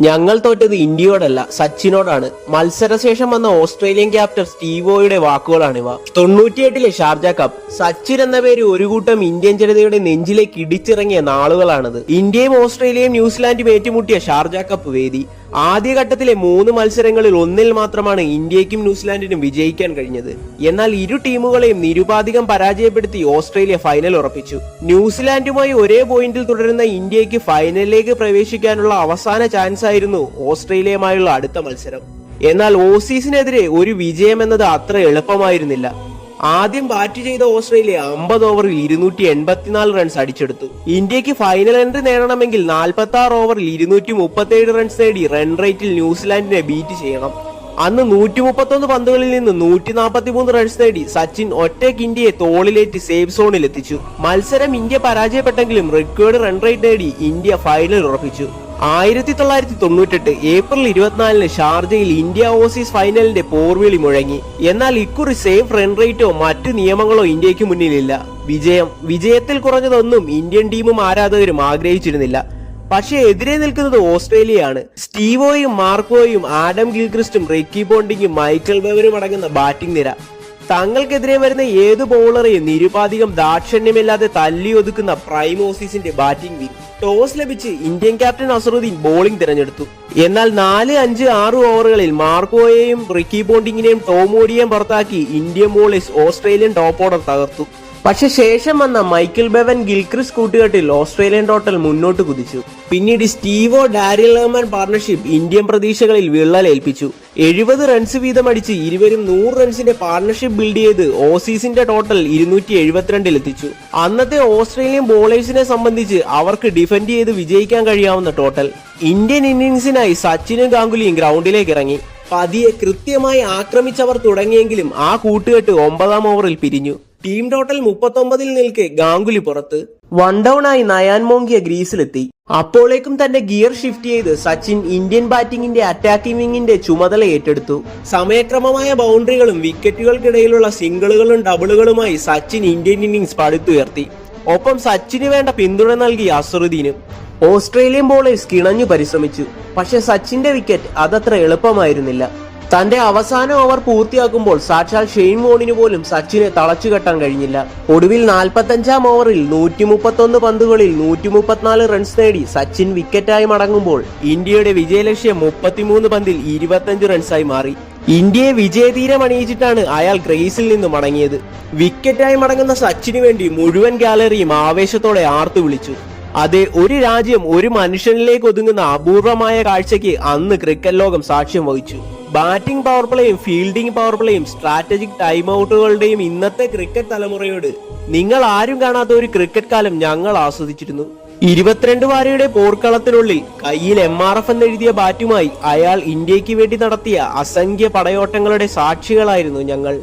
ഞങ്ങൾ തോറ്റത് ഇന്ത്യയോടല്ല സച്ചിനോടാണ്. മത്സരശേഷം വന്ന ഓസ്ട്രേലിയൻ ക്യാപ്റ്റൻ സ്റ്റീവോയുടെ വാക്കുകളാണിവ തൊണ്ണൂറ്റിയെട്ടിലെ ഷാർജ കപ്പ് സച്ചിൻ എന്ന പേര് ഒരു കൂട്ടം ഇന്ത്യൻ ജനതയുടെ നെഞ്ചിലേക്ക് ഇടിച്ചിറങ്ങിയ നാളുകളാണത്. ഇന്ത്യയും ഓസ്ട്രേലിയയും ന്യൂസിലാൻഡും ഏറ്റുമുട്ടിയ ഷാർജ കപ്പ് വേദി. ആദ്യഘട്ടത്തിലെ മൂന്ന് മത്സരങ്ങളിൽ ഒന്നിൽ മാത്രമാണ് ഇന്ത്യയ്ക്കും ന്യൂസിലാൻഡിനും വിജയിക്കാൻ കഴിഞ്ഞത്. എന്നാൽ ഇരു ടീമുകളെയും നിരുപാധികം പരാജയപ്പെടുത്തി ഓസ്ട്രേലിയ ഫൈനൽ ഉറപ്പിച്ചു. ന്യൂസിലാൻഡുമായി ഒരേ പോയിന്റിൽ തുടരുന്ന ഇന്ത്യയ്ക്ക് ഫൈനലിലേക്ക് പ്രവേശിക്കാനുള്ള അവസാന ചാൻസ് ആയിരുന്നു ഓസ്ട്രേലിയയുമായുള്ള അടുത്ത മത്സരം. എന്നാൽ ഓസീസിനെതിരെ ഒരു വിജയം എന്നത് അത്ര എളുപ്പമായിരുന്നില്ല. ആദ്യം ബാറ്റ് ചെയ്ത ഓസ്ട്രേലിയ അമ്പത് ഓവറിൽ ഇരുന്നൂറ്റി എൺപത്തിനാല് റൺസ് അടിച്ചെടുത്തു. ഇന്ത്യയ്ക്ക് ഫൈനൽ എൻട്രി നേടണമെങ്കിൽ നാൽപ്പത്തി ആറ് ഓവറിൽ ഇരുന്നൂറ്റി മുപ്പത്തേഴ് റൺസ് നേടി റൺ റേറ്റിൽ ന്യൂസിലാൻഡിനെ ബീറ്റ് ചെയ്യണം. അന്ന് നൂറ്റി മുപ്പത്തൊന്ന് പന്തുകളിൽ നിന്ന് നൂറ്റി നാൽപ്പത്തി മൂന്ന് റൺസ് നേടി സച്ചിൻ ഒറ്റയ്ക്ക് ഇന്ത്യയെ തോളിലേറ്റ് സേഫ് സോണിൽ എത്തിച്ചു. മത്സരം ഇന്ത്യ പരാജയപ്പെട്ടെങ്കിലും റെക്കോർഡ് റൺ റേറ്റ് നേടി ഇന്ത്യ ഫൈനൽ ഉറപ്പിച്ചു. ആയിരത്തി തൊള്ളായിരത്തി തൊണ്ണൂറ്റെട്ട് ഏപ്രിൽ ഇരുപത്തിനാലിന് ഷാർജയിൽ ഇന്ത്യ ഓസീസ് ഫൈനലിന്റെ പോർവിളി മുഴങ്ങി. എന്നാൽ ഇക്കുറി സേഫ് റൺ റേറ്റോ മറ്റു നിയമങ്ങളോ ഇന്ത്യയ്ക്ക് മുന്നിലില്ല. വിജയം വിജയത്തിൽ കുറഞ്ഞതൊന്നും ഇന്ത്യൻ ടീമും ആരാധകരും ആഗ്രഹിച്ചിരുന്നില്ല. പക്ഷേ എതിരെ നിൽക്കുന്നത് ഓസ്ട്രേലിയയാണ്. സ്റ്റീവോയും മാർക്കോയും ആഡം ഗിൽക്രിസ്റ്റും റിക്കി ബോണ്ടിങ്ങും മൈക്കൽ ബെവരും അടങ്ങുന്ന ബാറ്റിംഗ് നിര. തങ്ങൾക്കെതിരെ വരുന്ന ഏത് ബൗളറെയും നിരുപാധികം ദാക്ഷണ്യമില്ലാതെ തല്ലി ഒതുക്കുന്ന പ്രൈമോസിന്റെ ബാറ്റിംഗ് വിധി ടോസ് ലഭിച്ച് ഇന്ത്യൻ ക്യാപ്റ്റൻ അസറുദ്ദീൻ ബോളിംഗ് തിരഞ്ഞെടുത്തു. എന്നാൽ നാല് അഞ്ച് ആറ് ഓവറുകളിൽ മാർക്കോയെയും റിക്കി ബോണ്ടിങ്ങിനെയും ടോമോഡിയെയും പുറത്താക്കി Indian bowlers Australian top order തകർത്തു. പക്ഷെ ശേഷം വന്ന മൈക്കിൾ ബെവൻ ഗിൽക്രിസ് കൂട്ടുകെട്ടിൽ ഓസ്ട്രേലിയൻ ടോട്ടൽ മുന്നോട്ട് കുതിച്ചു. പിന്നീട് Steve Waugh Darren Lehmann partnership Indian പ്രതീക്ഷകളിൽ വിള്ളലേൽപ്പിച്ചു എഴുപത് റൺസ് വീതം അടിച്ച് ഇരുവരും നൂറ് റൺസിന്റെ പാർട്ണർഷിപ്പ് ബിൽഡ് ചെയ്ത് ഓസീസിന്റെ ടോട്ടൽ ഇരുന്നൂറ്റി എഴുപത്തിരണ്ടിൽ എത്തിച്ചു. അന്നത്തെ ഓസ്ട്രേലിയൻ ബോളേഴ്സിനെ സംബന്ധിച്ച് അവർക്ക് ഡിഫെൻഡ് ചെയ്ത് വിജയിക്കാൻ കഴിയാവുന്ന ടോട്ടൽ. ഇന്ത്യൻ ഇന്നിംഗ്സിനായി സച്ചിനും ഗാംഗുലിയും ഗ്രൗണ്ടിലേക്ക് ഇറങ്ങി. പതിയെ കൃത്യമായി ആക്രമിച്ചവർ തുടങ്ങിയെങ്കിലും ആ കൂട്ടുകെട്ട് ഒമ്പതാം ഓവറിൽ പിരിഞ്ഞു. ടീം ടോട്ടൽ മുപ്പത്തൊമ്പതിൽ നിൽക്കെ ഗാംഗുലി പുറത്ത്. വൺ ഡൗൺ ആയി നയാൻ മോങ്കിയ ഗ്രീസിലെത്തി. അപ്പോഴേക്കും തന്റെ ഗിയർ ഷിഫ്റ്റ് ചെയ്ത് സച്ചിൻ ഇന്ത്യൻ ബാറ്റിംഗിന്റെ അറ്റാക്കിംഗ് വിങ്ങിന്റെ ചുമതല ഏറ്റെടുത്തു. സമയക്രമമായ ബൗണ്ടറികളും വിക്കറ്റുകൾക്കിടയിലുള്ള സിംഗിളുകളും ഡബിളുകളുമായി സച്ചിൻ ഇന്ത്യൻ ഇന്നിംഗ്സ് പടുത്തുയർത്തി. ഒപ്പം സച്ചിന് വേണ്ട പിന്തുണ നൽകി അസറുദ്ദീനും. ഓസ്ട്രേലിയൻ ബോളേഴ്സ് കിണഞ്ഞു പരിശ്രമിച്ചു. പക്ഷെ സച്ചിന്റെ വിക്കറ്റ് അതത്ര എളുപ്പമായിരുന്നില്ല. തന്റെ അവസാന ഓവർ പൂർത്തിയാക്കുമ്പോൾ സാക്ഷാൽ ഷെയ്ൻ വോണിന് പോലും സച്ചിനെ തളച്ചുകെട്ടാൻ കഴിഞ്ഞില്ല. ഒടുവിൽ നാൽപ്പത്തഞ്ചാം ഓവറിൽ നൂറ്റി മുപ്പത്തൊന്ന് പന്തുകളിൽ നൂറ്റി മുപ്പത്തിനാല് റൺസ് നേടി സച്ചിൻ വിക്കറ്റായി മടങ്ങുമ്പോൾ ഇന്ത്യയുടെ വിജയലക്ഷ്യം മുപ്പത്തിമൂന്ന് പന്തിൽ ഇരുപത്തഞ്ച് റൺസായി മാറി. ഇന്ത്യയെ വിജയതീരം അണിയിച്ചിട്ടാണ് അയാൾ ക്രേസിൽ നിന്ന് മടങ്ങിയത്. വിക്കറ്റായി മടങ്ങുന്ന സച്ചിന് വേണ്ടി മുഴുവൻ ഗാലറിയും ആവേശത്തോടെ ആർത്തു വിളിച്ചു. അതെ ഒരു രാജ്യം ഒരു മനുഷ്യനിലേക്ക് ഒതുങ്ങുന്ന അപൂർവമായ കാഴ്ചയ്ക്ക് അന്ന് ക്രിക്കറ്റ് ലോകം സാക്ഷ്യം വഹിച്ചു. ബാറ്റിംഗ് പവർ പ്ലേയും ഫീൽഡിംഗ് പവർ പ്ലേയും സ്ട്രാറ്റജിക് ടൈം ഔട്ടുകളുടെയും ഇന്നത്തെ ക്രിക്കറ്റ് തലമുറയോട് നിങ്ങൾ ആരും കാണാത്ത ഒരു ക്രിക്കറ്റ് കാലം ഞങ്ങൾ ആസ്വദിച്ചിരുന്നു. ഇരുപത്തിരണ്ട് വാരയുടെ പോർക്കളത്തിനുള്ളിൽ കയ്യിൽ എം ആർ എഫ് എന്നെഴുതിയ ബാറ്റുമായി അയാൾ ഇന്ത്യയ്ക്ക് വേണ്ടി നടത്തിയ അസംഖ്യ പടയോട്ടങ്ങളുടെ സാക്ഷികളായിരുന്നു ഞങ്ങൾ.